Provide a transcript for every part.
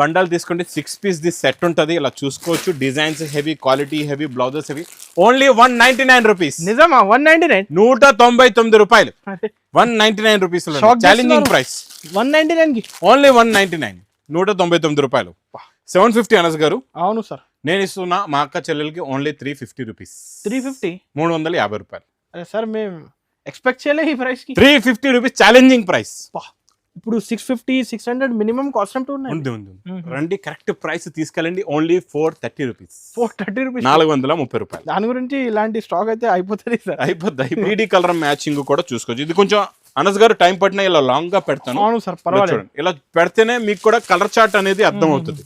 Bundle తీసుకోండి six piece ది set ఉంటుంది. ఇలా చూసుకోవచ్చు. Designs heavy quality heavy blouses heavy only one ninety nine rupees నిజమా? వన్ నైన్టీ నైన్ నూట తొంభై తొమ్మిది రూపాయలు. One ninety nine rupees challenging. Price one ninety నైన్కి? ఓన్లీ వన్ నైన్టీ నైన్ నూట తొంభై తొమ్మిది రూపాయలు. సెవెన్ ఫిఫ్టీ అనస్ గారు. అవును సార్. నేను ఇస్తున్నా మా అక్క చెల్లెలకి only three fifty rupees three fifty మూడు వందల యాభై రూపాయలు. అరే సార్ మేము ఎక్స్పెక్ట్ చేయలే ఈ ప్రైస్కి. Three fifty rupees challenging price. ఇప్పుడు six fifty six hundred minimum cost అంటూ ఉన్నాయి. ఉంది ఉంది. రండి కరెక్ట్ ప్రైస్ తీసుకెళ్ళండి. Only four thirty rupees four thirty rupees నాలుగు వందల ముప్పై రూపాయలు. దాని గురించి ఇలాంటి స్టాక్ అయితే అయిపోతుంది సార్. అయిపోద్ది బీడీ కలర్ మ్యాచింగ్ కూడా చూసుకోవచ్చు. ఇది కొంచెం అనస్ గారు టైం పట్టినా ఇలా లాంగ్గా పెడతాను. అవును సార్ పర్వాలేదు. ఇలా పెడితేనే మీకు కూడా కలర్ చార్ట్ అనేది అర్థం అవుతుంది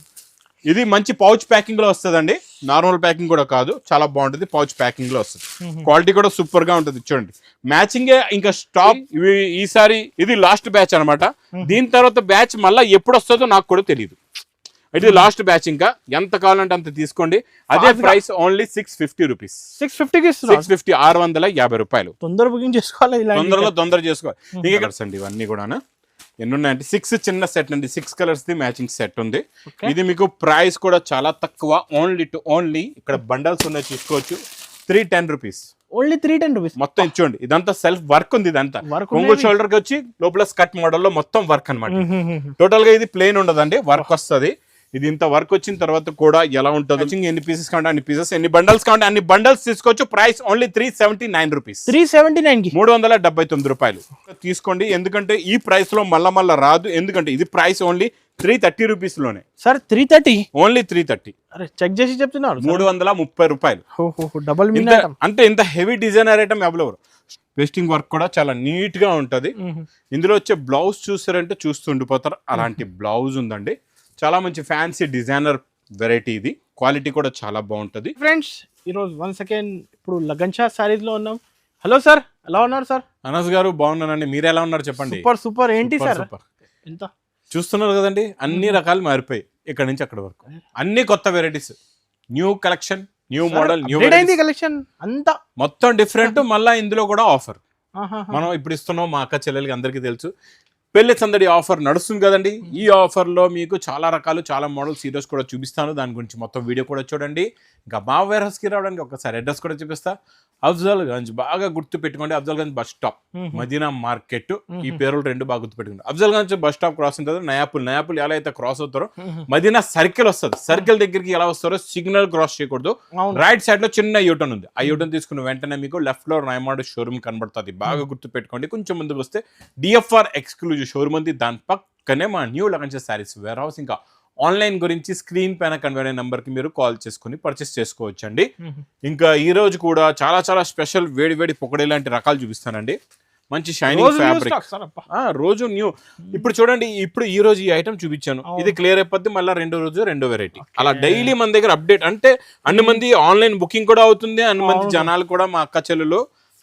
ఇది మంచి పౌచ్ ప్యాకింగ్లో వస్తుందండి. నార్మల్ ప్యాకింగ్ కూడా కాదు చాలా బాగుంటుంది పౌచ్ ప్యాకింగ్లో వస్తుంది. క్వాలిటీ కూడా సూపర్గా ఉంటుంది చూడండి. మ్యాచింగ్ ఇంకా స్టాప్ ఇవి ఈసారి ఇది లాస్ట్ బ్యాచ్ అన్నమాట. దీని తర్వాత బ్యాచ్ మళ్ళీ ఎప్పుడు వస్తుందో నాకు కూడా తెలియదు ఇది లాస్ట్ బ్యాచ్ ఇంకా. ఎంత కావాలంటే అంత తీసుకోండి. అదే. Price only six fifty rupees six ఫిఫ్టీకి సిక్స్ ఫిఫ్టీ ఆరు వందల యాభై రూపాయలు. తొందర బుకింగ్ చేసుకోవాలి తొందరలో తొందర చేసుకోవాలి. ఇవన్నీ కూడా ఎన్ని ఉన్నాయంటే సిక్స్ చిన్న సెట్ అండి. Six colours the matching set ఉంది. ఇది మీకు ప్రైస్ కూడా చాలా తక్కువ. ఓన్లీ టు ఓన్లీ ఇక్కడ బండల్స్ ఉన్నాయి చూసుకోవచ్చు. Three ten rupees only three ten rupees మొత్తం ఇచ్చోండి ఇదంతా సెల్ఫ్ వర్క్ ఉంది ఇదంతా. కొంగు. షోల్డర్కి వచ్చి లోపల స్కట్ మోడల్లో మొత్తం వర్క్ అన్నమాట. టోటల్గా ఇది ప్లేన్ ఉండదండి. వర్క్ వస్తది. ఇది ఇంత వర్క్ వచ్చిన తర్వాత కూడా ఎలా ఉంటుంది? ఎన్ని పీసెస్ కావాలంటే అన్ని పీసెస్ ఎన్ని బండల్స్ కావాలంటే అన్ని బండల్స్ తీసుకోవచ్చు. Price only three seventy nine rupees three seventy నైన్కి. మూడు వందల డెబ్బై తొమ్మిది రూపాయలు. తీసుకోండి. ఎందుకంటే ఈ ప్రైస్లో మళ్ళా మళ్ళా రాదు. ఎందుకంటే ఇది price only three thirty రూపీస్లోనే. Sir three thirty only three thirty అరే చెక్ చేసి చెప్తున్నారు మూడు వందల ముప్పై రూపాయలు. డబల్ అంటే ఇంత heavy designer item available pasting work కూడా చాలా నీట్గా ఉంటది. ఇందులో వచ్చే బ్లౌజ్ చూసారంటే చూస్తూ ఉండిపోతారు అలాంటి బ్లౌజ్ ఉందండి. చాలా మంచి ఫ్యాన్సీ డిజైనర్ వెరైటీ ఇది. క్వాలిటీ కూడా చాలా బాగుంటది. ఫ్రెండ్స్ ఈరోజు వన్ సెకండ్ ఇప్పుడు లగన్షా సారీస్లో ఉన్నాం. హలో సార్ ఎలా ఉన్నారు సార్ అనస్ గారు బాగున్నానండి. మీరు ఎలా ఉన్నారు చెప్పండి? సూపర్ సూపర్ ఏంటి సార్. ఎంత? చూస్తున్నారు కదండి అన్ని రకాలు మారిపోయి ఇక్కడ నుంచి అక్కడ వరకు. అన్ని కొత్త varieties new collection new model new collection అంతా. మొత్తం డిఫరెంట్ మళ్ళా ఇందులో కూడా ఆఫర్. మనం ఇప్పుడు ఇస్తున్నాం మా అక్క చెల్లెలకి అందరికీ తెలుసు. పెళ్ళి సందడి ఆఫర్ నడుస్తుంది కదండి. ఈ ఆఫర్లో మీకు చాలా రకాలు చాలా మోడల్స్ ఈరోజు కూడా చూపిస్తాను. దాని గురించి మొత్తం వీడియో కూడా చూడండి. ఇంకా మా వేర్ హౌస్కి రావడానికి ఒకసారి అడ్రస్ కూడా చూపిస్తా. అఫ్జల్ గంజ్ బాగా గుర్తు పెట్టుకోండి. Afzal Gunj bus stop. Madina market. ఈ పేర్లు రెండు బాగా గుర్తు పెట్టుకోండి. Afzal Gunj bus stop cross ఉంటుంది నయాపుల్. నయాపుల్ ఎలా అయితే క్రాస్ అవుతారో. మదీనా సర్కిల్ వస్తుంది. సర్కిల్ దగ్గరికి ఎలా వస్తారో సిగ్నల్ క్రాస్ చేయకూడదు. రైట్ సైడ్లో చిన్న యూటర్న్ ఉంది. ఆ యూటర్న్ తీసుకున్న వెంటనే మీకు లెఫ్ట్లో నయమాడ్ షోరూమ్ కనబడుతుంది. బాగా గుర్తు పెట్టుకోండి. కొంచెం ముందుకు వస్తే డిఎఫ్ఆర్ ఎక్స్క్లూజివ్ షోరూమ్ ఉంది. దాని పక్కనే మా new Lagan's saris warehouse. ఇంకా ఆన్లైన్ గురించి స్క్రీన్ పైన కన్వే నెంబర్కి మీరు కాల్ చేసుకుని పర్చేస్ చేసుకోవచ్చండి. ఇంకా ఈ రోజు కూడా చాలా చాలా స్పెషల్ వేడి వేడి పొగడే లాంటి రకాలు చూపిస్తానండి. మంచి షైనింగ్ ఫ్యాబ్రిక్. రోజు న్యూ. ఇప్పుడు చూడండి ఇప్పుడు ఈ రోజు ఈ ఐటమ్ చూపించాను. ఇది క్లియర్ అయిపోద్ది మళ్ళీ రెండో రోజు రెండో వెరైటీ. అలా డైలీ మన దగ్గర అప్డేట్. అంటే అన్ని మంది ఆన్లైన్ బుకింగ్ కూడా అవుతుంది అన్ని మంది. జనాలు కూడా మా అక్క చెల్లెలు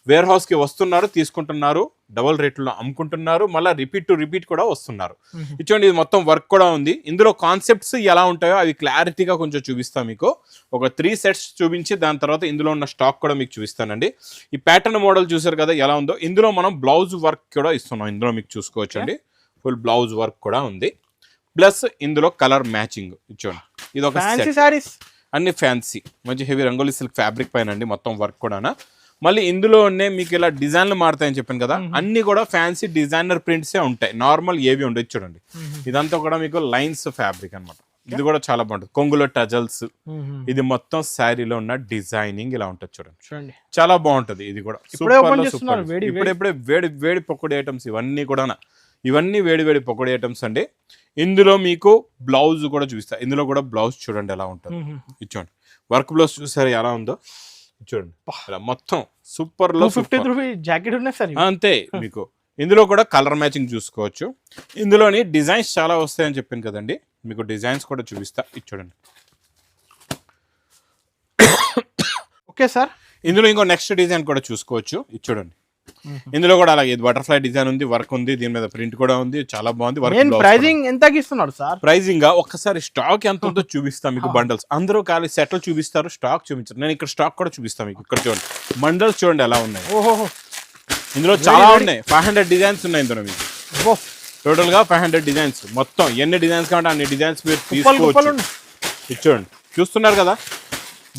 వేర్ హౌస్కి వస్తున్నారు తీసుకుంటున్నారు డబుల్ రేట్లో అమ్ముకుంటున్నారు మళ్ళీ రిపీట్ టు రిపీట్ కూడా వస్తున్నారు. ఇచ్చోండి ఇది మొత్తం వర్క్ కూడా ఉంది. ఇందులో కాన్సెప్ట్స్ ఎలా ఉంటాయో అవి క్లారిటీగా కొంచెం చూపిస్తాను మీకు. ఒక త్రీ సెట్స్ చూపించి దాని తర్వాత ఇందులో ఉన్న స్టాక్ కూడా మీకు చూపిస్తానండి. ఈ ప్యాటర్న్ మోడల్ చూసారు కదా ఎలా ఉందో. ఇందులో మనం బ్లౌజ్ వర్క్ కూడా ఇస్తున్నాం. ఇందులో మీకు చూసుకోవచ్చు అండి ఫుల్ బ్లౌజ్ వర్క్ కూడా ఉంది. ప్లస్ ఇందులో కలర్ మ్యాచింగ్ ఇచ్చోండి. ఇది ఒక ఫ్యాన్సీ set. సారీస్ అన్ని ఫ్యాన్సీ. మంచి హెవీ రంగోలీ సిల్క్ ఫ్యాబ్రిక్ పైన అండి మొత్తం వర్క్ కూడా మళ్ళీ ఇందులోనే మీకు ఇలా డిజైన్లు మారుతాయని చెప్పాను కదా అన్ని కూడా ఫ్యాన్సీ డిజైనర్ ప్రింట్సే ఉంటాయి. నార్మల్ ఏవి ఉండదు చూడండి. ఇదంతా కూడా మీకు లైన్స్ ఫ్యాబ్రిక్ అన్నమాట. ఇది కూడా చాలా బాగుంటుంది. కొంగులో టజల్స్. ఇది మొత్తం శారీలో ఉన్న డిజైనింగ్ ఇలా ఉంటుంది చూడండి. చాలా బాగుంటది. ఇది కూడా super. వేడి, ఇప్పుడెప్పుడే వేడి. వేడి పకోడీ ఐటమ్స్ ఇవన్నీ కూడా ఇవన్నీ వేడి వేడి పకోడీ ఐటమ్స్ అండి. ఇందులో మీకు బ్లౌజ్ కూడా చూపిస్తా. ఇందులో కూడా బ్లౌజ్ చూడండి ఎలా ఉంటుంది. ఇది చూడండి. వర్క్ బ్లౌజ్ చూసారు ఎలా ఉందో? చూడండి. ఇలా మొత్తం సూపర్లో ఫిఫ్టీ. రూపీ జాకెట్ ఉన్నాయి సార్. అంతే. మీకు ఇందులో కూడా కలర్ మ్యాచింగ్ చూసుకోవచ్చు. ఇందులోని డిజైన్స్ చాలా వస్తాయని చెప్పాను కదండి. మీకు డిజైన్స్ కూడా చూపిస్తా. ఇది చూడండి. Okay sir. ఇందులో ఇంకో నెక్స్ట్ డిజైన్ కూడా చూసుకోవచ్చు. ఇది చూడండి. ఇందులో కూడా అలాగే ఇది బటర్ఫ్లై డిజైన్ ఉంది వర్క్ ఉంది దీని మీద ప్రింట్ కూడా ఉంది చాలా బాగుంది వర్క్ ప్రైజింగ్ ఎంతకి ఇస్తున్నారు సార్? ప్రైజింగ్గా ఒక్కసారి స్టాక్ ఎంత ఉందో చూపిస్తా మీకు బండల్స్. అందరూ ఖాళీ సెట్లు చూపిస్తారు స్టాక్ చూపించారు. నేను ఇక్కడ స్టాక్ కూడా చూపిస్తాను మీకు ఇక్కడ చూడండి. బండల్స్ చూడండి ఎలా ఉన్నాయి. ఓహో ఇందులో చాలా ఉన్నాయి. ఫైవ్ హండ్రెడ్ డిజైన్స్ ఉన్నాయి ఇందులో మీకు. టోటల్గా ఫైవ్ హండ్రెడ్ డిజైన్స్ మొత్తం ఎన్ని డిజైన్స్ కావాలంటే అన్ని డిజైన్స్ మీరు తీసుకోవచ్చు. చూడండి. చూస్తున్నారు కదా?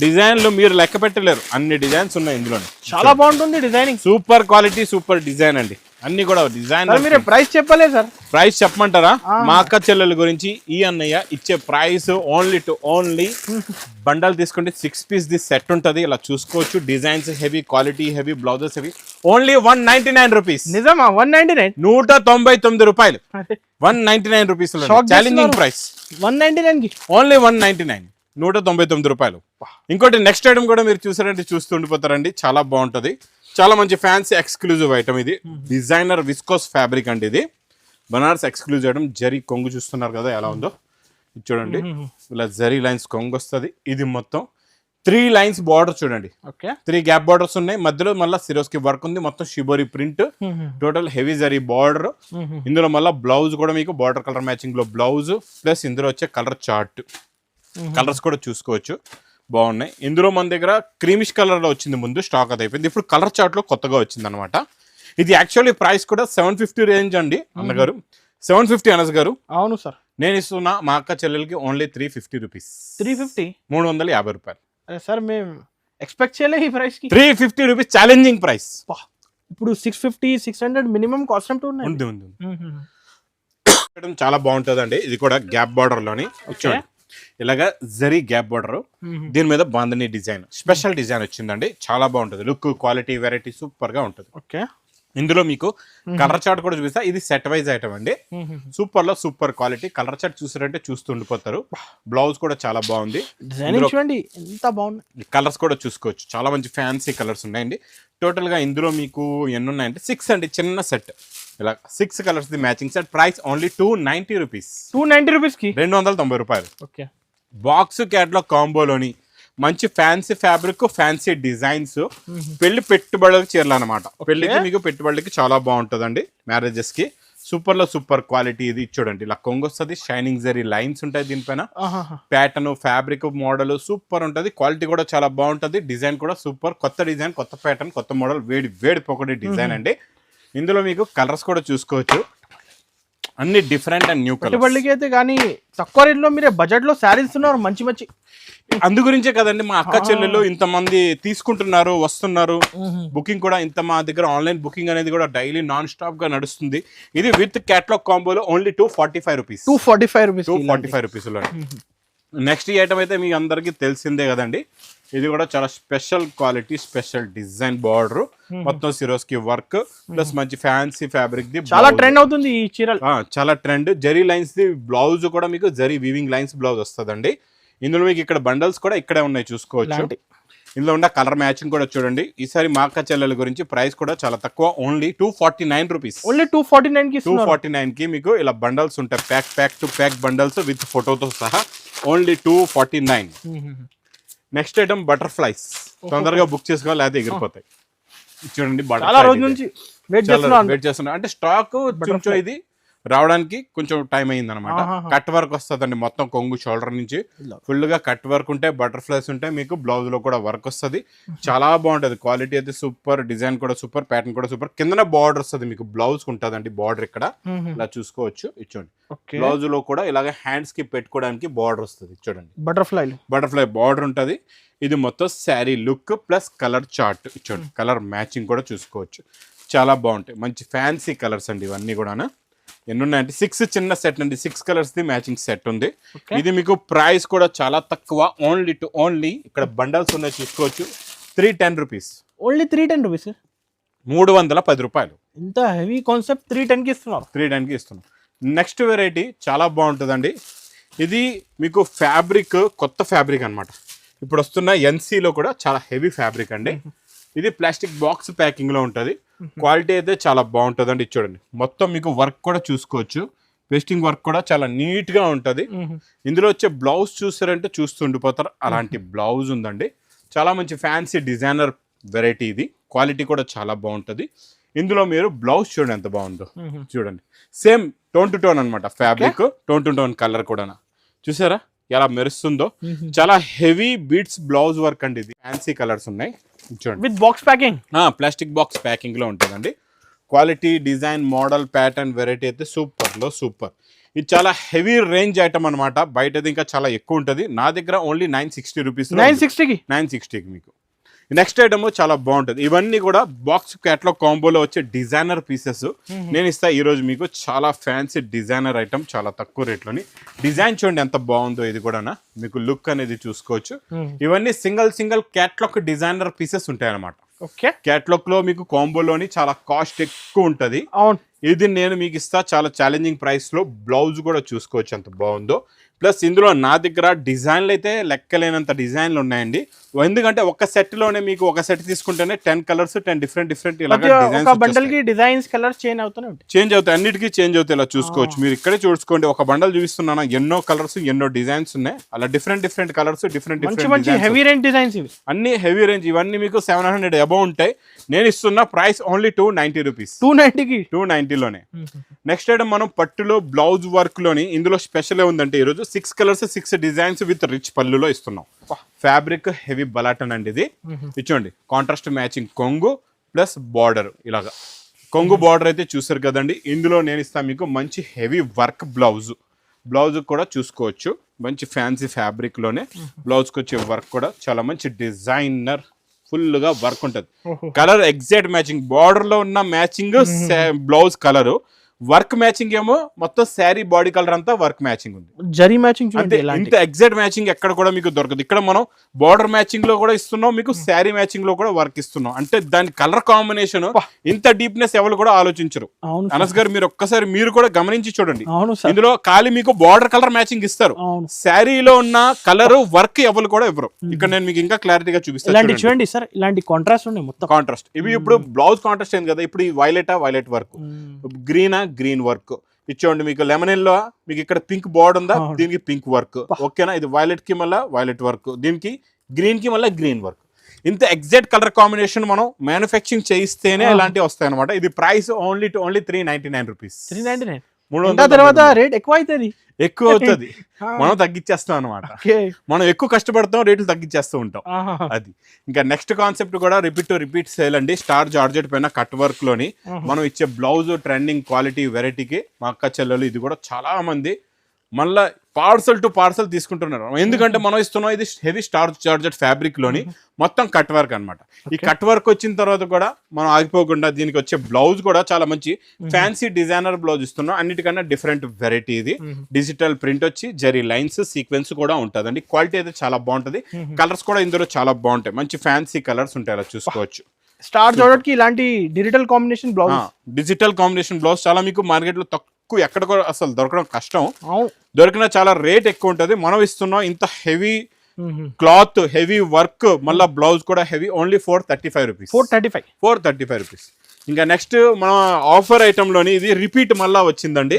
డిజైన్లు మీరు లెక్క పెట్టలేరు. అన్ని డిజైన్స్ ఉన్నాయి ఇందులో చాలా బాగుంటుంది designing. Super quality super design అండి. అన్ని కూడా డిజైన్ మీరు ప్రైస్ చెప్పలే సార్. ప్రైస్ చెప్పమంటారా? మా అక్క చెల్లెల గురించి ఈ అన్నయ్య ఇచ్చే price only two only bundle తీసుకుంటే సిక్స్ పీస్ ది సెట్ ఉంటుంది. ఇలా చూసుకోవచ్చు. Designs heavy quality heavy blouses heavy. Only one ninety nine rupees నిజమా? వన్ నైన్టీ నైన్ నూట తొంభై తొమ్మిది రూపాయలు. One ninety nine rupees challenging. Price one ninety నైన్కి? ఓన్లీ వన్ నైన్టీ నైన్ నూట తొంభై తొమ్మిది రూపాయలు. ఇంకోటి నెక్స్ట్ ఐటమ్ కూడా మీరు చూసారంటే చూస్తూ ఉండిపోతారండి చాలా బాగుంటది. చాలా మంచి ఫ్యాన్సీ ఎక్స్క్లూజివ్ ఐటమ్ ఇది. డిజైనర్ విస్కోస్ ఫ్యాబ్రిక్ అండి ఇది. బనారస్ ఎక్స్క్లూజివ్ ఐటమ్ జరీ కొంగు చూస్తున్నారు కదా ఎలా ఉందో. చూడండి. ఇలా జరీ లైన్స్ కొంగు వస్తుంది ఇది మొత్తం త్రీ లైన్స్ బార్డర్ చూడండి. ఓకే. త్రీ గ్యాప్ బార్డర్స్ ఉన్నాయి. మధ్యలో మళ్ళీ సిరోస్కి వర్క్ ఉంది. మొత్తం shibori print total heavy zari border ఇందులో మళ్ళీ బ్లౌజ్ కూడా మీకు బార్డర్ కలర్ మ్యాచింగ్లో బ్లౌజ్ ప్లస్ ఇందులో వచ్చే కలర్ చార్ట్ కలర్స్ కూడా చూసుకోవచ్చు. బాగున్నాయి. ఇందులో మన దగ్గర క్రీమిష్ కలర్లో వచ్చింది ముందు స్టాక్ అది అయిపోయింది. ఇప్పుడు కలర్ చార్ట్లో కొత్తగా వచ్చింది అనమాట ఇది యాక్చువల్లీ ప్రైస్ కూడా సెవెన్ ఫిఫ్టీ రేంజ్ అండి అన్నగారు. సెవెన్ ఫిఫ్టీ అనస్ గారు. అవును సార్. నేను ఇస్తున్నా మా అక్క చెల్లెలకి only three fifty rupees. Three fifty? మూడు వందల యాభై రూపాయలు. సార్ మేము ఎక్స్పెక్ట్ చేయలే ఈ ప్రైస్కి. Three fifty rupees challenging price. ఇప్పుడు six fifty six hundred minimum cost అంటూ ఉంది. చాలా బాగుంటుందండి. ఇది కూడా గ్యాప్ బార్డర్లోని ఇలాగా జరీ గ్యాప్ బార్డర్. దీని మీద బాందని డిజైన్. స్పెషల్ డిజైన్ వచ్చిందండి. చాలా బాగుంటుంది. లుక్ క్వాలిటీ వెరైటీ సూపర్గా ఉంటుంది. ఓకే. ఇందులో మీకు కలర్ చార్ట్ కూడా చూపిస్తా. ఇది సెట్ వైజ్ ఐటమ్ అండి. సూపర్లో సూపర్ క్వాలిటీ. కలర్ చార్ట్ చూసారంటే చూస్తూ ఉండిపోతారు. బ్లౌజ్ కూడా చాలా బాగుంది. చూడండి. ఎంత బాగుంది. కలర్స్ కూడా చూసుకోవచ్చు. చాలా మంచి ఫ్యాన్సీ కలర్స్ ఉన్నాయండి. టోటల్గా ఇందులో మీకు ఎన్ని ఉన్నాయంటే సిక్స్ అండి. చిన్న సెట్. ఇలా six colours the matching set price only two ninety rupees two ninety రూపీస్కి? రెండు వందల తొంభై రూపాయలు. ఓకే. బాక్స్ క్యాట్లాగ్ కాంబోలోని మంచి ఫ్యాన్సీ ఫ్యాబ్రిక్ ఫ్యాన్సీ డిజైన్స్ పెళ్ళి పెట్టుబడులకు చీరలు అనమాట పెళ్ళికి మీకు పెట్టుబడులకి చాలా బాగుంటుందండి మ్యారేజెస్కి సూపర్లో సూపర్ క్వాలిటీ ఇది చూడండి. ఇలా కొంగు వస్తుంది షైనింగ్ జరీ లైన్స్ ఉంటాయి దీనిపైన. ప్యాటర్న్ ఫ్యాబ్రిక్ మోడల్ సూపర్ ఉంటుంది. క్వాలిటీ కూడా చాలా బాగుంటుంది. డిజైన్ కూడా సూపర్ కొత్త డిజైన్ కొత్త ప్యాటర్న్ కొత్త మోడల్ వేడి వేడి పొకటి డిజైన్ అండి. ఇందులో మీకు కలర్స్ కూడా చూసుకోవచ్చు. అన్ని డిఫరెంట్ అండ్ న్యూ కలర్ పెట్టుబడులకి అయితే కానీ తక్కువ రేట్లో మీరే బడ్జెట్లో శారీస్ ఇస్తున్నారు మంచి మంచి. అందు గురించే కదండి మా అక్క చెల్లెలు ఇంతమంది తీసుకుంటున్నారు వస్తున్నారు. బుకింగ్ కూడా ఇంత మా దగ్గర ఆన్లైన్ బుకింగ్ అనేది కూడా డైలీ నాన్ స్టాప్గా నడుస్తుంది. ఇది with catalogue కాంబోలో only two forty five rupees two forty five rupees two forty five rupees next ఈ ఐటమ్ అయితే మీకు అందరికీ తెలిసిందే కదండి. ఇది కూడా చాలా special quality special design border. మొత్తం సిరోస్కి వర్క్ ప్లస్ మంచి ఫ్యాన్సీ ఫ్యాబ్రిక్ ది చాలా. ట్రెండ్ అవుతుంది ఈ చీరలు. ఆ, చాలా ట్రెండ్ జరీ లైన్స్ ది బ్లౌజ్ కూడా మీకు జరీ వీవింగ్ లైన్స్ బ్లౌజ్ వస్తుందండి. ఇందులో మీకు ఇక్కడ బండల్స్ కూడా ఇక్కడే ఉన్నాయి చూసుకోవచ్చు. ఇందులో ఉన్న కలర్ మ్యాచింగ్ కూడా చూడండి. ఈసారి మా అక్క చెల్లెల గురించి ప్రైస్ కూడా చాలా తక్కువ. Only two forty nine rupees only two forty నైన్కి టూ ఫార్టీ నైన్కి మీకు ఇలా బండల్స్ ఉంటాయి. Pack pack to pack bundles with ఫోటోతో సహా. Only two forty nine next item butterflies తొందరగా బుక్ చేసుకోవాలి లేకపోతే ఎగిరిపోతాయి. చూడండి నుంచి వెయిట్ చేస్తున్నా అంటే స్టాక్ ఇది రావడానికి కొంచెం టైం అయింది అనమాట. కట్ వర్క్ వస్తుందండి మొత్తం కొంగు షోల్డర్ నుంచి. ఫుల్గా కట్ వర్క్ ఉంటాయి బటర్ఫ్లైస్ ఉంటాయి మీకు బ్లౌజ్లో కూడా వర్క్ వస్తుంది. చాలా బాగుంటది. క్వాలిటీ అయితే సూపర్ డిజైన్ కూడా సూపర్ ప్యాటర్న్ కూడా సూపర్ కింద బార్డర్ వస్తుంది మీకు. బ్లౌజ్ ఉంటదండి బార్డర్ ఇక్కడ. ఇలా చూసుకోవచ్చు. ఇచ్చోండి బ్లౌజ్లో కూడా ఇలాగ హ్యాండ్స్కి పెట్టుకోవడానికి బార్డర్ వస్తుంది. చూడండి. బటర్ఫ్లైలు బటర్ఫ్లై బార్డర్ ఉంటుంది. ఇది మొత్తం sari look plus colour chart ఇచ్చోండి colour matching కూడా చూసుకోవచ్చు. చాలా బాగుంటాయి. మంచి ఫ్యాన్సీ కలర్స్ అండి ఇవన్నీ కూడా ఎన్ని ఉన్నాయంటే సిక్స్ చిన్న సెట్ అండి. Six colours the matching set ఉంది. ఇది మీకు ప్రైస్ కూడా చాలా తక్కువ. ఓన్లీ టు ఓన్లీ ఇక్కడ బండల్స్ ఉన్నాయి చూసుకోవచ్చు. Three ten rupees only three ten rupees మూడు వందల పది రూపాయలు. ఇంత హెవీ కాన్సెప్ట్ త్రీ టెన్కి ఇస్తున్నారు త్రీ టెన్కి ఇస్తున్నాం. నెక్స్ట్ వెరైటీ చాలా బాగుంటుందండి. ఇది మీకు ఫ్యాబ్రిక్ కొత్త ఫ్యాబ్రిక్ అన్నమాట. ఇప్పుడు వస్తున్న ఎన్సీలో కూడా చాలా హెవీ ఫ్యాబ్రిక్ అండి. ఇది ప్లాస్టిక్ బాక్స్ ప్యాకింగ్లో ఉంటుంది. క్వాలిటీ అయితే చాలా బాగుంటుందండి ఇది చూడండి. మొత్తం మీకు వర్క్ కూడా చూసుకోవచ్చు. పేస్టింగ్ వర్క్ కూడా చాలా నీట్గా ఉంటుంది. ఇందులో వచ్చే బ్లౌజ్ చూసారంటే చూస్తూ ఉండిపోతారు అలాంటి బ్లౌజ్ ఉందండి. చాలా మంచి ఫ్యాన్సీ డిజైనర్ వెరైటీ ఇది. క్వాలిటీ కూడా చాలా బాగుంటుంది. ఇందులో మీరు బ్లౌజ్ చూడండి ఎంత బాగుందో. చూడండి. సేమ్ టోన్ టు టోన్ అనమాట fabric. Tone to tone colour కూడా చూసారా? ఎలా మెరుస్తుందో. చాలా హెవీ బీట్స్ బ్లౌజ్ వర్క్ అండి ఇది. ఫ్యాన్సీ కలర్స్ ఉన్నాయి. With box packing? Plastic box ప్యాకింగ్లో ఉంటుందండి. Quality design model pattern variety అయితే సూపర్లో సూపర్. ఇది చాలా హెవీ రేంజ్ ఐటమ్ అనమాట బయటది ఇంకా చాలా ఎక్కువ ఉంటుంది. నా దగ్గర only nine sixty rupees nine సిక్స్టీకి? Nine సిక్స్టీకి మీకు. నెక్స్ట్ ఐటమ్ చాలా బాగుంటుంది. ఇవన్నీ కూడా బాక్స్ క్యాట్లాగ్ కాంబోలో వచ్చే డిజైనర్ పీసెస్ నేను ఇస్తా ఈ రోజు మీకు చాలా ఫ్యాన్సీ డిజైనర్ ఐటమ్ చాలా తక్కువ రేట్లోని. డిజైన్ చూడండి ఎంత బాగుందో ఇది కూడా మీకు లుక్ అనేది చూసుకోవచ్చు. ఇవన్నీ single single catalogue designer pieces ఉంటాయి అనమాట ఓకే. క్యాట్లాగ్లో మీకు కాంబోలోని చాలా కాస్ట్ ఎక్కువ ఉంటుంది. అవును. ఇది నేను మీకు ఇస్తా చాలా ఛాలెంజింగ్ ప్రైస్లో బ్లౌజ్ కూడా చూసుకోవచ్చు ఎంత బాగుందో. ప్లస్ ఇందులో నా దగ్గర డిజైన్లు అయితే లెక్కలేనంత డిజైన్లు ఉన్నాయండి. ఎందుకంటే ఒక సెట్లోనే మీకు ఒక సెట్ తీసుకుంటేనే ten colours ten different different ఇలాగా బండల్కి డిజైన్స్ కలర్స్ చేంజ్ అవుతూనే ఉంటాయి. చేంజ్ అవుతాయి. అన్నిటికీ చేంజ్ అవుతాయి ఇలా చూసుకోవచ్చు. మీరు ఇక్కడే చూసుకోండి. ఒక బండల్ చూపిస్తున్నాను? ఎన్నో కలర్స్ ఎన్నో డిజైన్స్ ఉన్నాయి. అలా different different colours different different మంచి హెవీ రేంజ్ డిజైన్స్ ఇవి. అన్ని హెవీ రేంజ్ ఇవన్నీ మీకు సెవెన్ హండ్రెడ్ అబౌవ్ ఉంటాయి. నేను ఇస్తున్న price only two ninety rupees two నైన్టీకి two నైంటీలోనే నెక్స్ట్ ఐటమ్ మనం పట్టులో బ్లౌజ్ వర్క్లోని ఇందులో స్పెషల్ ఏముందంటే ఈరోజు six colours six designs with rich పళ్ళులో ఇస్తున్నాం. ఫ్యాబ్రిక్ హెవీ బలాటన్ అండి ఇది. ఇచ్చోండి కాంట్రాస్ట్ మ్యాచింగ్ కొంగు ప్లస్ బార్డర్ ఇలాగా. కొంగు బార్డర్ అయితే చూసారు కదండి ఇందులో నేను ఇస్తాను మీకు మంచి హెవీ వర్క్ బ్లౌజ్ బ్లౌజ్ కూడా చూసుకోవచ్చు మంచి ఫ్యాన్సీ ఫ్యాబ్రిక్లోనే. బ్లౌజ్కి వచ్చే వర్క్ కూడా చాలా మంచి డిజైనర్ ఫుల్గా వర్క్ ఉంటుంది కలర్ ఎగ్జాక్ట్ మ్యాచింగ్ బార్డర్లో ఉన్న matching blouse colour work matching ఏమో మొత్తం శారీ బాడీ కలర్ అంతా వర్క్ మ్యాచింగ్ ఉంది. జరీ మ్యాచింగ్ అంటే ఇంత ఎగ్జాక్ట్ మ్యాచింగ్ ఎక్కడ కూడా మీకు దొరకదు. ఇక్కడ మనం బార్డర్ మ్యాచింగ్లో కూడా ఇస్తున్నాం మీకు శారీ మ్యాచింగ్లో కూడా వర్క్ ఇస్తున్నాం. అంటే దాని కలర్ కాంబినేషన్ ఇంత డీప్నెస్ ఎవరు కూడా ఆలోచించరు. అనస్ గారు మీరు ఒక్కసారి మీరు కూడా గమనించి చూడండి. ఇందులో ఖాళీ మీకు బార్డర్ కలర్ మ్యాచింగ్ ఇస్తారు. శారీలో ఉన్న కలర్ వర్క్ ఎవరు కూడా ఇవ్వరు. ఇక్కడ నేను మీకు ఇంకా క్లారిటీగా చూపిస్తాను చూడండి. సార్. ఇలాంటి కాంట్రాస్ట్ ఉన్నాయి మొత్తం. కాంట్రాస్ట్ ఇవి ఇప్పుడు బ్లౌజ్ కాంట్రాస్ట్ అయింది కదా ఇప్పుడు ఈ వైలెటా వైలెట్ వర్క్. గ్రీనా గ్రీన్ వర్క్. ఇచ్చోండి మీకు లెమన్లో మీకు ఇక్కడ పింక్ బోర్డ్ ఉందా. దీనికి పింక్ వర్క్. ఓకేనా? ఇది వైలెట్కి మళ్ళీ వైలెట్ వర్క్. దీనికి గ్రీన్కి మళ్ళీ గ్రీన్ వర్క్. ఇంత ఎగ్జాక్ట్ కలర్ కాంబినేషన్ మనం మ్యానుఫ్యాక్చరింగ్ చేయిస్తేనే. ఇలాంటివి వస్తాయి అనమాట ఇది price only to only three ninety nine rupees three ninety nine మూడు వందల తర్వాత రేట్ ఎక్కువ అవుతుంది. ఎక్కువ అవుతుంది. మనం తగ్గించేస్తాం అనమాట మనం ఎక్కువ కష్టపడతాం రేట్లు తగ్గించేస్తూ ఉంటాం. అది. ఇంకా నెక్స్ట్ కాన్సెప్ట్ కూడా రిపీట్ టు రిపీట్ సేల్ అండి. స్టార్ జార్జెట్ పైన కట్ వర్క్లోని మనం ఇచ్చే బ్లౌజ్ ట్రెండింగ్ క్వాలిటీ వెరైటీకి మా అక్క చెల్లెలు ఇది కూడా చాలా మంది మళ్ళా పార్సల్ టు పార్సల్ తీసుకుంటున్నారు. ఎందుకంటే మనం ఇస్తున్నాం ఇది హెవీ స్టార్ జార్జెట్ ఫ్యాబ్రిక్లోని మొత్తం కట్ వర్క్ అన్నమాట. ఈ కట్ వర్క్ వచ్చిన తర్వాత కూడా మనం ఆగిపోకుండా దీనికి వచ్చే బ్లౌజ్ కూడా చాలా మంచి ఫ్యాన్సీ డిజైనర్ బ్లౌజ్ ఇస్తున్నాం. అన్నిటికన్నా డిఫరెంట్ వెరైటీ ఇది. డిజిటల్ ప్రింట్ వచ్చి జరీ లైన్స్ సీక్వెన్స్ కూడా ఉంటుందండి. క్వాలిటీ అయితే చాలా బాగుంటుంది. కలర్స్ కూడా ఇందులో చాలా బాగుంటాయి. మంచి ఫ్యాన్సీ కలర్స్ ఉంటాయి. అలా చూసుకోవచ్చు. స్టార్ జోడట్కి ఇలాంటి digital combination blouse? Digital combination blouse చాలా మీకు మార్కెట్లో తక్కువ ఎక్కడ కూడా అసలు దొరకడం కష్టం. దొరికిన చాలా రేట్ ఎక్కువ ఉంటుంది. మనం ఇస్తున్నాం ఇంత హెవీ క్లాత్ హెవీ వర్క్ మళ్ళీ బ్లౌజ్ కూడా heavy only four thirty five rupees. Four thirty five. Four thirty five rupees. ఇంకా నెక్స్ట్ మన ఆఫర్ ఐటమ్లోని ఇది రిపీట్ మళ్ళా వచ్చిందండి.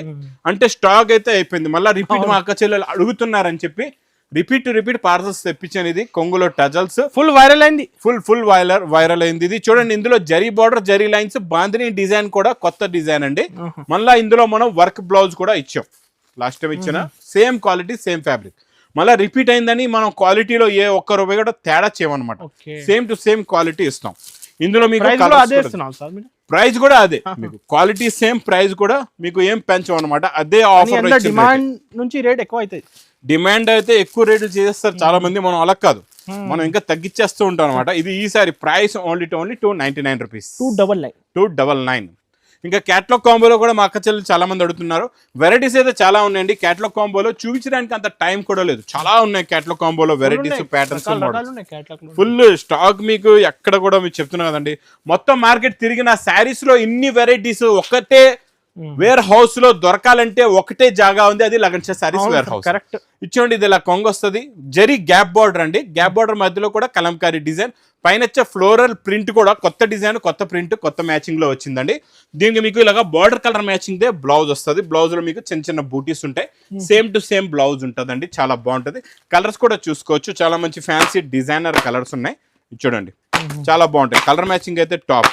అంటే స్టాక్ అయితే అయిపోయింది. మళ్ళీ రిపీట్ మా అక్క చెల్లెలు అడుగుతున్నారని చెప్పి రిపీట్ రిపీట్ పార్సల్స్ తెప్పించాను ఇది. కొంగులో టజల్స్. ఫుల్ వైరల్ అయింది. ఫుల్ ఫుల్ వైరల్ వైరల్ అయింది ఇది. చూడండి ఇందులో zari border zari lines bandhani design కూడా కొత్త డిజైన్ అండి. మళ్ళీ ఇందులో మనం వర్క్ బ్లౌజ్ కూడా ఇచ్చాం. లాస్ట్ టైం ఇచ్చిన సేమ్ క్వాలిటీ సేమ్ ఫ్యాబ్రిక్. మళ్ళీ రిపీట్ అయిందని మనం క్వాలిటీలో ఏ ఒక్క రూపాయి కూడా తేడా చేయమన్నమాట. Okay. Same to same quality ఇస్తాం. ఇందులో మీకు ప్రైస్ కూడా అదే ప్రైస్ కూడా మీకు క్వాలిటీ సేమ్ ప్రైస్ కూడా మీకు ఏం పెంచం అనమాట అదే ఆఫర్ డిమాండ్ నుంచి రేట్ ఎక్కువ అవుతుంది డిమాండ్ అయితే ఎక్కువ రేట్లు చేస్తారు చాలా మంది మనం అలా కాదు. మనం ఇంకా తగ్గించేస్తూ ఉంటాం అనమాట ఇది ఈసారి price only to only two ninety nine rupees. Two double nine. Two double nine. ఇంకా క్యాట్లాగ్ కాంబోలో కూడా మా అక్క చెల్లెలు చాలా మంది అడుగుతున్నారు. వెరైటీస్ అయితే చాలా ఉన్నాయండి. క్యాట్లాగ్ కాంబోలో చూపించడానికి అంత టైం కూడా లేదు. చాలా ఉన్నాయి క్యాట్లాగ్ కాంబోలో వెరైటీస్ ప్యాటర్న్స్ ఫుల్ స్టాక్ మీకు ఎక్కడ కూడా మీకు చెప్తున్నా కదండి. మొత్తం మార్కెట్ తిరిగిన శారీస్లో ఇన్ని వెరైటీస్ ఒకటే వేర్ హౌస్లో దొరకాలంటే ఒకటే జాగా ఉంది అది Lagan sarees warehouse. Correct. ఇచ్చోండి ఇది ఇలా కొంగ వస్తుంది. జరీ గ్యాప్ బార్డర్ అండి. గ్యాప్ బార్డర్ మధ్యలో కూడా కలంకారీ డిజైన్. పైన వచ్చే ఫ్లోరల్ ప్రింట్ కూడా కొత్త డిజైన్ కొత్త ప్రింట్ కొత్త మ్యాచింగ్లో వచ్చిందండి. దీనికి మీకు ఇలాగా border colour matching the blouse వస్తుంది. బ్లౌజ్లో మీకు చిన్న చిన్న బూటీస్ ఉంటాయి. సేమ్ టు సేమ్ బ్లౌజ్ ఉంటుందండి. చాలా బాగుంటుంది. కలర్స్ కూడా చూసుకోవచ్చు. చాలా మంచి ఫ్యాన్సీ డిజైనర్ కలర్స్ ఉన్నాయి. చూడండి. చాలా బాగుంటాయి. కలర్ మ్యాచింగ్ అయితే top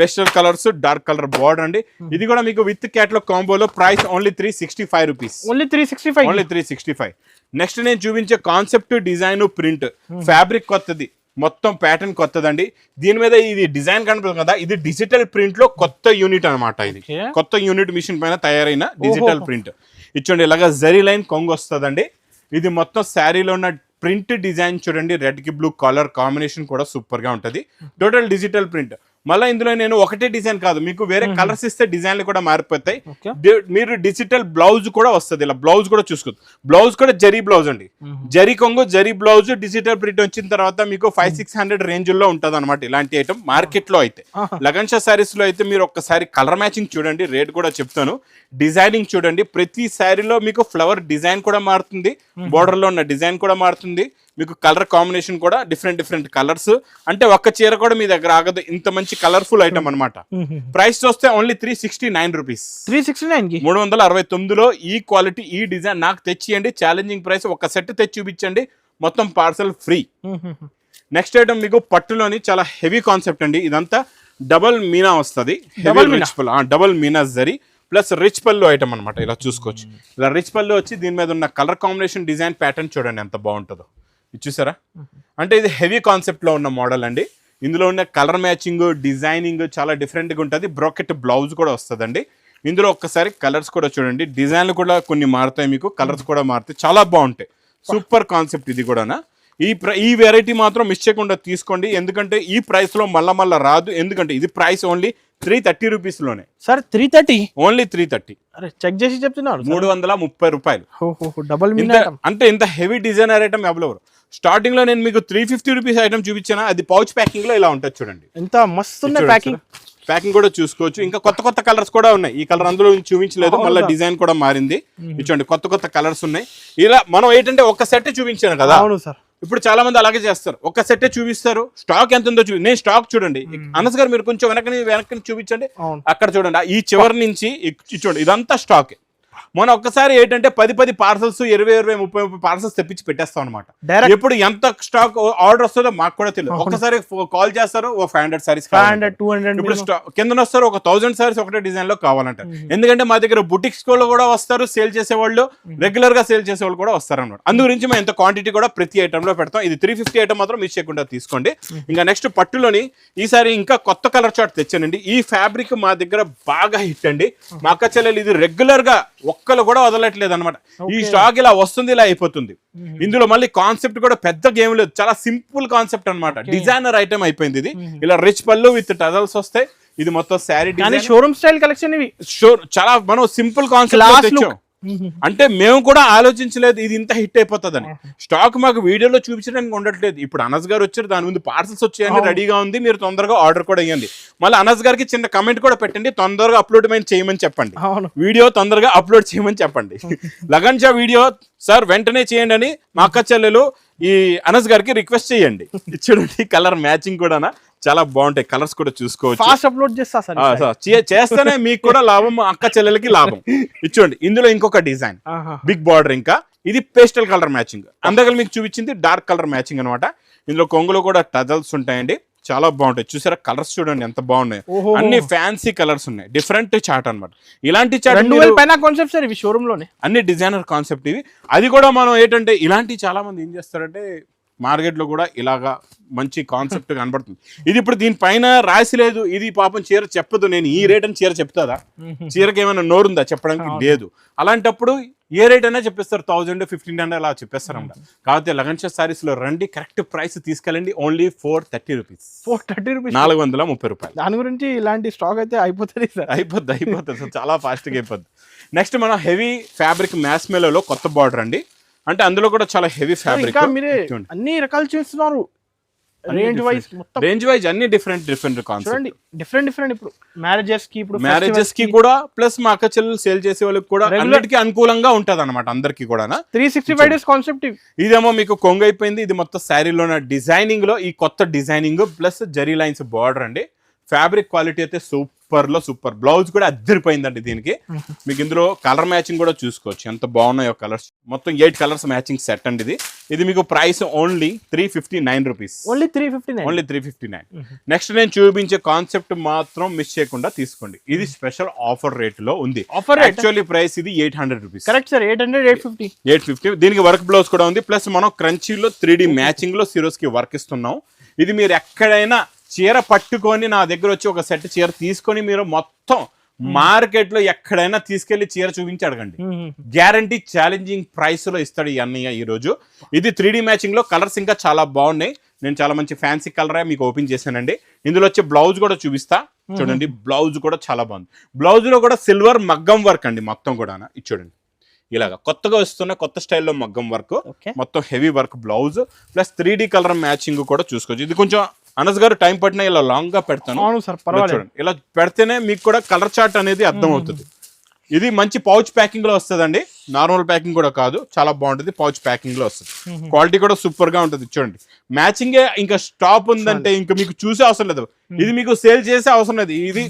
pastel colours dark colour border అండి. ఇది కూడా మీకు with catalogue కాంబోలో price only three sixty five rupees only three sixty five only three sixty five next నేను చూపించే కాన్సెప్ట్ డిజైన్ ప్రింట్ ఫ్యాబ్రిక్ కొత్తది. మొత్తం ప్యాటర్న్ కొత్తదండి. దీని మీద ఇది డిజైన్ కనపడుతుంది కదా ఇది డిజిటల్ ప్రింట్లో కొత్త యూనిట్ అన్నమాట ఇది. కొత్త యూనిట్ మిషన్ పైన తయారైన డిజిటల్. ప్రింట్ ఇచ్చండి ఇలాగా జరీ లైన్ కొంగు వస్తుందండి ఇది మొత్తం శారీలో ఉన్న ప్రింట్ డిజైన్ చూడండి రెడ్కి బ్లూ కలర్ కాంబినేషన్ కూడా సూపర్గా ఉంటుంది. Total digital print. మళ్ళీ ఇందులో నేను ఒకటే డిజైన్ కాదు మీకు వేరే కలర్స్ ఇస్తే డిజైన్లు కూడా మారిపోతాయి. మీరు డిజిటల్ బ్లౌజ్ కూడా వస్తుంది ఇలా బ్లౌజ్ కూడా చూసుకోవచ్చు. బ్లౌజ్ కూడా జరీ బ్లౌజ్ అండి. జరీ కొంగు జరీ బ్లౌజ్ డిజిటల్ ప్రింట్ వచ్చిన తర్వాత మీకు ఫైవ్ సిక్స్ హండ్రెడ్ రేంజ్లో ఉంటది అనమాట ఇలాంటి ఐటమ్ మార్కెట్లో అయితే. లగన్ షా సారీస్లో అయితే మీరు ఒక్కసారి కలర్ మ్యాచింగ్ చూడండి రేట్ కూడా చెప్తాను. డిజైనింగ్ చూడండి ప్రతి శారీలో మీకు ఫ్లవర్ డిజైన్ కూడా మారుతుంది బోర్డర్లో ఉన్న డిజైన్ కూడా మారుతుంది. మీకు కలర్ కాంబినేషన్ కూడా డిఫరెంట్ డిఫరెంట్ కలర్స్. అంటే ఒక్క చీర కూడా మీ దగ్గర ఆగదు. ఇంత మంచి కలర్ఫుల్ ఐటమ్ అన్నమాట. ప్రైస్ చూస్తే only three sixty nine rupees three sixty నైన్కి? మూడు వందల అరవై తొమ్మిదిలో ఈ క్వాలిటీ ఈ డిజైన్ నాకు తెచ్చియండి. ఛాలెంజింగ్ ప్రైస్ ఒక సెట్ తెచ్చి చూపించండి మొత్తం పార్సల్ ఫ్రీ నెక్స్ట్ ఐటమ్ మీకు పట్టులోని చాలా హెవీ కాన్సెప్ట్ అండి. ఇదంతా డబల్ మీనా వస్తుంది. మీనా? రిచ్ పల్ double Meena zari plus rich pallu item అనమాట ఇలా చూసుకోవచ్చు. ఇలా రిచ్ పళ్ళు వచ్చి దీని మీద ఉన్న కలర్ కాంబినేషన్ డిజైన్ ప్యాటర్న్ చూడండి ఎంత బాగుంటుందో. ఇది చూసారా? అంటే ఇది హెవీ కాన్సెప్ట్లో ఉన్న మోడల్ అండి. ఇందులో ఉన్న కలర్ మ్యాచింగ్ డిజైనింగ్ చాలా డిఫరెంట్గా ఉంటుంది. బ్రాకెట్ బ్లౌజ్ కూడా వస్తుందండి. ఇందులో ఒక్కసారి కలర్స్ కూడా చూడండి. డిజైన్లు కూడా కొన్ని మారుతాయి మీకు కలర్స్ కూడా మారుతాయి. చాలా బాగుంటాయి. సూపర్ కాన్సెప్ట్ ఇది కూడా ఈ ఈ వెరైటీ మాత్రం మిస్ చేయకుండా తీసుకోండి. ఎందుకంటే ఈ ప్రైస్లో మళ్ళా మళ్ళా రాదు. ఎందుకంటే ఇది price only three thirty రూపీస్లోనే sir three thirty? Only three thirty. అరే చెక్ చేసి చెప్తున్నారు మూడు వందల ముప్పై రూపాయలు. డబల్ అంటే ఇంత హెవీ డిజైనర్ ఐటమ్ అవైలబుల్ స్టార్టింగ్లో నేను మీకు త్రీ ఫిఫ్టీ రూపీస్ ఐటమ్ చూపించాను? అది పౌచ్ ప్యాకింగ్లో ఇలా ఉంటుంది చూడండి. ఎంత మస్తు ప్యాకింగ్. ప్యాకింగ్ కూడా చూసుకోవచ్చు. ఇంకా కొత్త కొత్త కలర్స్ కూడా ఉన్నాయి. ఈ కలర్ అందులో చూపించలేదు? మళ్ళీ డిజైన్ కూడా మారింది. ఇచ్చండి కొత్త కొత్త కలర్స్ ఉన్నాయి. ఇలా మనం ఏంటంటే ఒక సెట్ చూపించాను కదా. అవును సార్. ఇప్పుడు చాలా మంది అలాగే చేస్తారు. ఒక సెట్టే చూపిస్తారు. స్టాక్ ఎంత ఉందో చూపి నేను స్టాక్ చూడండి. అనస్ గారు మీరు కొంచెం వెనకని వెనకని చూపించండి. అక్కడ చూడండి. ఈ చివరి నుంచి చూడండి ఇదంతా స్టాక్. మన ఒక్కసారి ఏంటంటే పది పది పార్సల్స్ ఇరవై ఇరవై ముప్పై ముప్పై పార్సల్స్ తెప్పించి పెట్టేస్తాం అనమాట ఎప్పుడు ఎంత స్టాక్ ఆర్డర్ వస్తుందో మాకు కూడా తెలియదు. ఒక్కసారి కాల్ చేస్తారు ఓ five hundred sarees five hundred two hundred ఇప్పుడు కిందన వస్తారు ఒక థౌసండ్ సారీస్ ఒకటే డిజైన్లో కావాలంటారు. ఎందుకంటే మా దగ్గర బుటిక్స్ కూడా వస్తారు సేల్ చేసే వాళ్ళు రెగ్యులర్గా సేల్ చేసే వాళ్ళు కూడా వస్తారు అన్నమాట అందు గురించి మేము ఇంత క్వాంటిటీ కూడా ప్రతి ఐటమ్లో పెడతాం. ఇది త్రీ ఫిఫ్టీ ఐటమ్ మాత్రం మిస్ చేయకుండా తీసుకోండి. ఇంకా నెక్స్ట్ పట్టులోని ఈసారి ఇంకా కొత్త కలర్ చార్ట్ తెచ్చానండి. ఈ ఫ్యాబ్రిక్ మా దగ్గర బాగా హిట్ అండి. మా అక్క చెల్లెలు ఇది రెగ్యులర్గా ఒక్కరు కూడా వదలట్లేదు అనమాట ఈ స్టాక్ ఇలా వస్తుంది ఇలా అయిపోతుంది ఇందులో మళ్ళీ కాన్సెప్ట్ కూడా పెద్ద గేమ్ లేదు. చాలా సింపుల్ కాన్సెప్ట్ అన్నమాట. డిజైనర్ ఐటమ్ అయిపోయింది ఇది. ఇలా రిచ్ పళ్ళు విత్ టజల్స్ వస్తాయి ఇది మొత్తం శారీ షోరూమ్ స్టైల్ కలెక్షన్ ఇవి. చాలా మనం సింపుల్ కాన్సెప్ట్. అంటే మేము కూడా ఆలోచించలేదు ఇది ఇంత హిట్ అయిపోతుందని. స్టాక్ మాకు వీడియోలో చూపించడానికి ఉండట్లేదు. ఇప్పుడు అనస్ గారు వచ్చారు దాని ముందు పార్సల్స్ వచ్చాయని రెడీగా ఉంది మీరు తొందరగా ఆర్డర్ కూడా ఇవ్వండి మళ్ళీ అనస్ గారికి చిన్న కమెంట్ కూడా పెట్టండి తొందరగా అప్లోడ్ చేయమని చెప్పండి. వీడియో తొందరగా అప్లోడ్ చేయమని చెప్పండి. లగన్ షా వీడియో సార్ వెంటనే చేయండి అని మా అక్క చెల్లెలు ఈ అనస్ గారికి రిక్వెస్ట్ చేయండి. చూడండి కలర్ మ్యాచింగ్ కూడా చాలా బాగుంటాయి. కలర్స్ కూడా చూసుకోవచ్చు. ఫాస్ట్ అప్లోడ్ చేస్తా సార్ చేస్తేనే మీకు కూడా లాభం అక్క చెల్లెలకి లాభం. ఇచ్చోండి. ఇందులో ఇంకొక డిజైన్. బిగ్ బార్డర్ ఇంకా. ఇది పేస్టల్ కలర్ మ్యాచింగ్ అందగలు మీకు చూపించింది డార్క్ కలర్ మ్యాచింగ్ అన్నమాట. ఇందులో కొంగులో కూడా టజల్స్ ఉంటాయండి. చాలా బాగుంటాయి. చూసారా? కలర్స్ చూడండి ఎంత బాగున్నాయి. అన్ని ఫ్యాన్సీ కలర్స్ ఉన్నాయి. డిఫరెంట్ చాట్ అన్నమాట. ఇలాంటి చాట్ కాన్సెప్ట్ సార్ ఇవి షోరూమ్లోనే. అన్ని డిజైనర్ కాన్సెప్ట్ ఇవి. అది కూడా మనం ఏంటంటే ఇలాంటి చాలా మంది ఏం చేస్తారంటే మార్కెట్లో కూడా ఇలాగా మంచి కాన్సెప్ట్ కనబడుతుంది. ఇది ఇప్పుడు దీనిపైన రాసి లేదు ఇది పాపం చీర చెప్పదు. నేను ఈ రేట్ అని చీర చెప్తాదా? చీరకి ఏమైనా నోరుందా? చెప్పడానికి లేదు. అలాంటప్పుడు ఏ రేట్ అయినా చెప్పేస్తారు. థౌజండ్ ఫిఫ్టీన్ హండ్రెడ్ అలా చెప్పేస్తారు అన్నమాట. లగన్షా సారీస్లో రండి కరెక్ట్ ప్రైస్ తీసుకెళ్ళండి. Only four thirty rupees four thirty rupees నాలుగు వందల ముప్పై రూపాయలు. దాని గురించి ఇలాంటి స్టాక్ అయితే అయిపోతుంది సార్. అయిపోద్ది అయిపోద్ది. అసలు చాలా ఫాస్ట్గా అయిపోద్ది. నెక్స్ట్ మనం హెవీ ఫ్యాబ్రిక్ మ్యాస్ మేలలో కొత్త బార్డర్ అండి. అంటే అందులో కూడా చాలా హెవీ ఫ్యాబ్రిక్ మీరే అన్ని రకాలు చూస్తున్నారు. రేంజ్ వైజ్ మొత్తం. రేంజ్ వైజ్ అన్ని డిఫరెంట్ డిఫరెంట్ కాన్సెప్ట్ చూడండి డిఫరెంట్ డిఫరెంట్ ఇప్పుడు మ్యారేజెస్కి ఇప్పుడు మ్యారేజెస్కి కూడా ప్లస్ మా అక్క చెల్లెలు సేల్ చేసే వాళ్ళకి కూడా అన్నిటికీ అనుకూలంగా ఉంటది అనమాట అందరికి కూడా three sixty five days concept ఇదేమో మీకు కొంగు అయిపోయింది ఇది మొత్తం శారీలో డిజైనింగ్లో ఈ కొత్త designing plus zari lines border అండి. ఫ్యాబ్రిక్ క్వాలిటీ అయితే సూపర్ లో సూపర్. బ్లౌజ్ కూడా అద్దరిపోయిందండి దీనికి. మీకు ఇందులో కలర్ మ్యాచింగ్ కూడా చూసుకోవచ్చు. ఎంత బాగున్నాయో కలర్స్. మొత్తం ఎయిట్ కలర్స్ మ్యాచింగ్ సెట్ అండి ఇది. ఇది మీకు price only three fifty nine rupees. Only three fifty nine. Only three fifty nine. Next నేను చూపించే కాన్సెప్ట్ మాత్రం మిస్ చేయకుండా తీసుకోండి. ఇది స్పెషల్ ఆఫర్ రేట్లో ఉంది rate? యాక్చువల్లీ ప్రైస్ ఇది eight hundred rupees. Correct sir eight hundred eight fifty. Eight fifty. దీనికి వర్క్ బ్లౌజ్ కూడా ఉంది. ప్లస్ మనం క్రంచీలో త్రీ డి మ్యాచింగ్లో సిరోస్కి వర్క్ ఇస్తున్నాం. ఇది మీరు ఎక్కడైనా చీర పట్టుకొని నా దగ్గర వచ్చి ఒక సెట్ చీర తీసుకొని మీరు మొత్తం మార్కెట్లో ఎక్కడైనా తీసుకెళ్ళి చీర చూపించి అడగండి. గ్యారంటీ ఛాలెంజింగ్ ప్రైస్లో ఇస్తాడు ఈ అన్నయ్య ఈ రోజు ఇది త్రీ డి మ్యాచింగ్లో కలర్స్ ఇంకా చాలా బాగున్నాయి. నేను చాలా మంచి ఫ్యాన్సీ కలర్ మీకు ఓపెన్ చేశానండి. ఇందులో వచ్చే బ్లౌజ్ కూడా చూపిస్తా. చూడండి బ్లౌజ్ కూడా చాలా బాగుంది. బ్లౌజ్లో కూడా సిల్వర్ మగ్గం వర్క్ అండి మొత్తం కూడా ఇది చూడండి. ఇలాగా కొత్తగా వస్తున్న కొత్త స్టైల్లో మగ్గం వర్క్. మొత్తం heavy work blouse. Plus three D colour matching కూడా చూసుకోవచ్చు. ఇది కొంచెం అనస్ గారు టైం పట్టినా ఇలా లాంగ్గా పెడతాను. అవును సార్ ఇలా పర్వాలేదు. చూడండి. ఇలా పెడితేనే మీకు కూడా కలర్ చార్ట్ అనేది అర్థం అవుతుంది ఇది మంచి పౌచ్ ప్యాకింగ్లో వస్తుందండి. నార్మల్ ప్యాకింగ్ కూడా కాదు. చాలా బాగుంటుంది. పౌచ్ ప్యాకింగ్లో వస్తుంది. క్వాలిటీ కూడా సూపర్గా ఉంటుంది. చూడండి. మ్యాచింగ్ ఇంకా స్టాప్ ఉందంటే ఇంకా మీకు చూసే అవసరం లేదు. ఇది మీకు సేల్ చేసే అవసరం లేదు. ఇది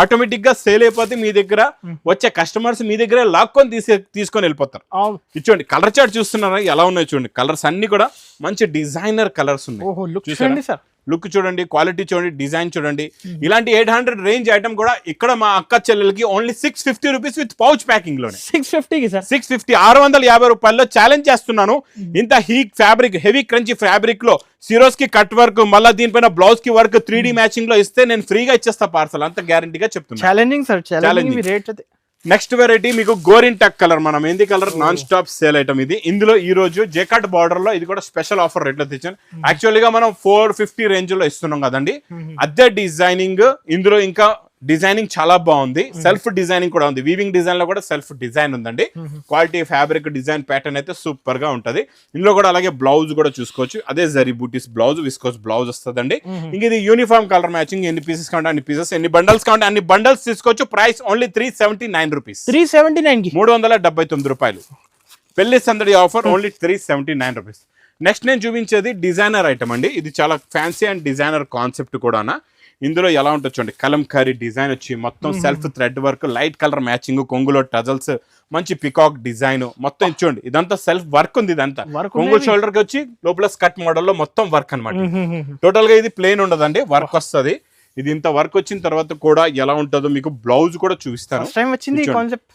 ఆటోమేటిక్గా సేల్ అయిపోతే మీ దగ్గర వచ్చే కస్టమర్స్ మీ దగ్గర లాక్కొని తీసే తీసుకొని వెళ్ళిపోతారు. చూడండి. కలర్ చార్ట్ చూస్తున్నారా? ఎలా ఉన్నాయో చూడండి. కలర్స్ అన్ని కూడా మంచి డిజైనర్ కలర్స్ ఉన్నాయి. చూసారా? లుక్ చూడండి క్వాలిటీ చూడండి డిజైన్ చూడండి. ఇలాంటి ఎయిట్ హండ్రెడ్ రేంజ్ ఐటమ్ కూడా ఇక్కడ మా అక్క చెల్లెలకి only six fifty rupees with pouch ప్యాకింగ్లోనే. Six ఫిఫ్టీకి సార్. సిక్స్ ఫిఫ్టీ ఆరు వందల యాభై రూపాయల్లో ఛాలెంజ్ చేస్తున్నాను. ఇంత హీక్ ఫ్యాబ్రిక్ హెవీ క్రంచి ఫ్యాబ్రిక్లో సిరోస్కి కట్ వర్క్ మళ్ళీ దీనిపైన బ్లౌజ్కి వర్క్ త్రీ డి మ్యాచింగ్లో ఇస్తే నేను ఫ్రీగా ఇచ్చేస్తా పార్సల్ అంత గ్యారంటీగా చెప్తున్నా. Challenging sir challenging. Rate next variety మీకు గోరింటాక్ కలర్ మన. Mehndi colour non stop sale item ఇది. ఇందులో ఈ రోజు జెకాట్ బార్డర్లో ఇది కూడా స్పెషల్ ఆఫర్ రేట్లో తెచ్చాను యాక్చువల్లీ గా మనం ఫోర్ ఫిఫ్టీ రేంజ్లో ఇస్తున్నాం కదండి. అదే డిజైనింగ్ ఇందులో ఇంకా డిజైనింగ్ చాలా బాగుంది. సెల్ఫ్ డిజైనింగ్ కూడా ఉంది. వీవింగ్ డిజైన్లో కూడా సెల్ఫ్ డిజైన్ ఉందండి. క్వాలిటీ ఫ్యాబ్రిక్ డిజైన్ ప్యాటర్న్ అయితే సూపర్గా ఉంటది. ఇందులో కూడా అలాగే బ్లౌజ్ కూడా చూసుకోవచ్చు. అదే జరీ బూటీస్ బ్లౌజ్ విస్కోస్ బ్లౌజ్ వస్తుందండి. ఇంక ఇది యూనిఫామ్ కలర్ మ్యాచింగ్ ఎన్ని పీసెస్ కావాలంటే అన్ని పీసెస్ ఎన్ని బండల్స్ కావాలంటే అన్ని బండల్స్ తీసుకోవచ్చు. Price only three seventy nine rupees three seventy నైన్కి. మూడు వందల డెబ్బై తొమ్మిది రూపాయలు. పెళ్ళి సందడి offer only three seventy nine rupees next నేను చూపించేది డిజైనర్ ఐటమ్ అండి. ఇది చాలా ఫ్యాన్సీ అండ్ డిజైనర్ కాన్సెప్ట్ కూడానా. ఇందులో ఎలా ఉంటుంది చూడండి. కలంకారీ డిజైన్ వచ్చి మొత్తం self thread work light colour matching కొంగులో tassels మంచి పికాక్ డిజైన్ మొత్తం చూడండి. ఇదంతా సెల్ఫ్ వర్క్ ఉంది ఇదంతా. కొంగు. షోల్డర్కి వచ్చి లోపల స్కర్ట్ మోడల్లో మొత్తం వర్క్ అనమాట టోటల్గా ఇది ప్లేన్ ఉండదండి వర్క్ వస్తది. ఇది ఇంత వర్క్ వచ్చిన తర్వాత కూడా ఎలా ఉంటుందో మీకు బ్లౌజ్ కూడా చూపిస్తాను. First time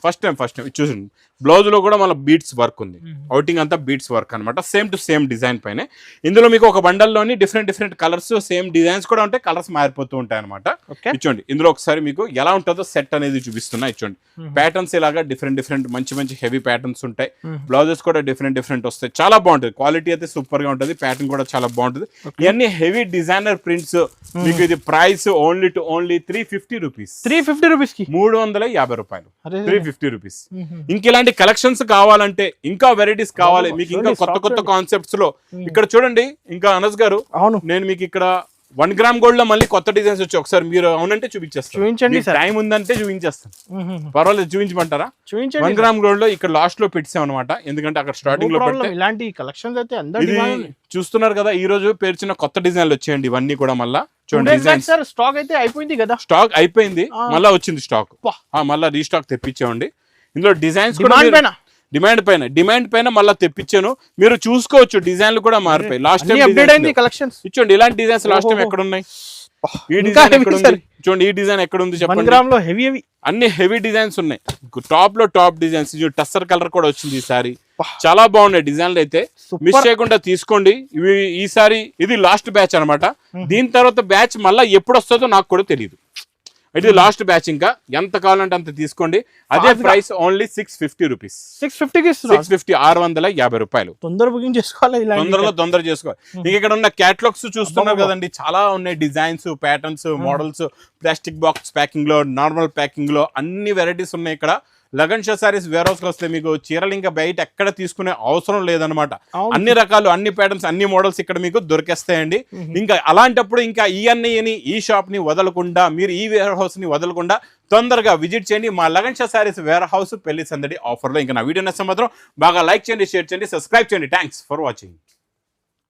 first time first time చూసింది బ్లౌజ్లో కూడా మళ్ళీ బీట్స్ వర్క్ ఉంది. అవుటింగ్ అంతా బీట్స్ వర్క్ అన్నమాట. సేమ్ టు సేమ్ డిజైన్ పైన. ఇందులో మీకు ఒక బండల్లోని different different colours same designs కూడా ఉంటాయి. కలర్స్ మారిపోతూ ఉంటాయి అనమాట ఓకే. ఇచ్చోండి. ఇందులో ఒకసారి మీకు ఎలా ఉంటుందో సెట్ అనేది చూపిస్తున్నా. ఇచ్చోండి. ప్యాటర్న్స్ ఇలాగా డిఫరెంట్ డిఫరెంట్ మంచి మంచి హెవీ ప్యాటర్న్స్ ఉంటాయి. బ్లౌజెస్ కూడా డిఫరెంట్ డిఫరెంట్ వస్తాయి. చాలా బాగుంటుంది. క్వాలిటీ అయితే సూపర్గా ఉంటుంది. ప్యాటర్న్ కూడా చాలా బాగుంటుంది. ఇవన్నీ హెవీ డిజైనర్ ప్రింట్స్ మీకు ఇది price only to only three fifty rupees three fifty రూపీస్కి? మూడు వందల యాభై రూపాయలు. త్రీ ఫిఫ్టీ రూపీస్ ఇంక ఇలాంటి కలెక్షన్స్ కావాలంటే ఇంకా వెరైటీస్ కావాలి. మీకు ఇంకా కొత్త కొత్త. కాన్సెప్ట్స్లో. ఇక్కడ చూడండి ఇంకా అనస్ గారు అవును. నేను మీకు ఇక్కడ వన్ గ్రామ్ గోల్డ్లో మళ్ళీ కొత్త డిజైన్స్ వచ్చి ఒకసారి మీరు అవునంటే చూపించేస్తాను. చూపించండి. టైం ఉందంటే చూపించేస్తాను. పర్వాలేదు చూపించమంటారా? వన్ చూపించండి గ్రామ్ గోల్డ్లో ఇక్కడ లాస్ట్లో పెట్టాం అనమాట ఎందుకంటే అక్కడ స్టార్టింగ్లో ఇలాంటి కలెక్షన్స్ అయితే అందరి చూస్తున్నారు కదా ఈ రోజు పేర్చిన కొత్త డిజైన్లు వచ్చాయండి ఇవన్నీ కూడా మళ్ళా. చూడండి స్టాక్ అయితే అయిపోయింది కదా. స్టాక్ అయిపోయింది. మళ్ళా వచ్చింది స్టాక్. మళ్ళా రీస్టాక్ తెప్పించామండి. ఇందులో డిజైన్స్ కూడా డిమాండ్ పైన. డిమాండ్ పైన. మళ్ళీ తెప్పించాను. మీరు చూసుకోవచ్చు డిజైన్లు కూడా మారిపోయి లాస్ట్ టైం కలెక్షన్స్ చూడండి ఇలాంటి డిజైన్స్ లాస్ట్ టైం. ఎక్కడ ఉన్నాయి ఈ డిజైన్ ఎక్కడ. ఉంది చూడండి ఈ డిజైన్ ఎక్కడ ఉంది చెప్పండి హెవీ హెవీ అన్ని హెవీ డిజైన్స్ ఉన్నాయి. టాప్లో టాప్ డిజైన్స్ టస్సర్ కలర్ కూడా వచ్చింది ఈసారి. చాలా బాగున్నాయి డిజైన్లు అయితే. మిస్ చేయకుండా తీసుకోండి. ఇవి ఈసారి ఇది లాస్ట్ బ్యాచ్ అన్నమాట. దీని తర్వాత బ్యాచ్ మళ్ళీ ఎప్పుడు వస్తుందో నాకు కూడా తెలియదు ఇది లాస్ట్ బ్యాచ్ ఇంకా. ఎంత కావాలంటే అంత తీసుకోండి. అదే. Price only six fifty rupees six ఫిఫ్టీకి ఇస్తున్నారు. సిక్స్ ఫిఫ్టీ ఆరు వందల యాభై రూపాయలు. తొందర బుకింగ్ చేసుకోవాలి తొందరలో తొందర చేసుకోవాలి. ఇంక ఇక్కడ ఉన్న క్యాటలాగ్స్ చూస్తున్నారు. కదండి. చాలా ఉన్నాయి designs patterns models plastic box ప్యాకింగ్లో normal ప్యాకింగ్లో అన్ని వెరైటీస్ ఉన్నాయి ఇక్కడ. లగన్ షా సారీస్ వేర్ హౌస్ వస్తే మీకు చీరలు ఇంకా బయట ఎక్కడ తీసుకునే అవసరం లేదనమాట. అన్ని రకాలు అన్ని ప్యాటర్న్స్ అన్ని మోడల్స్ ఇక్కడ మీకు దొరికేస్తాయండి. ఇంకా అలాంటప్పుడు ఇంకా ఈ అన్నయ్యని ఈ షాప్ని వదలకుండా మీరు ఈ వేర్ హౌస్ని వదలకుండా తొందరగా విజిట్ చేయండి. మా లగన్ షా సారీస్ వేర్ హౌస్ పెళ్ళి సందడి ఆఫర్లో ఇంకా నా వీడియో నచ్చ మాత్రం బాగా లైక్ చేయండి షేర్ చేయండి సబ్స్క్రైబ్ చేయండి. Thanks for watching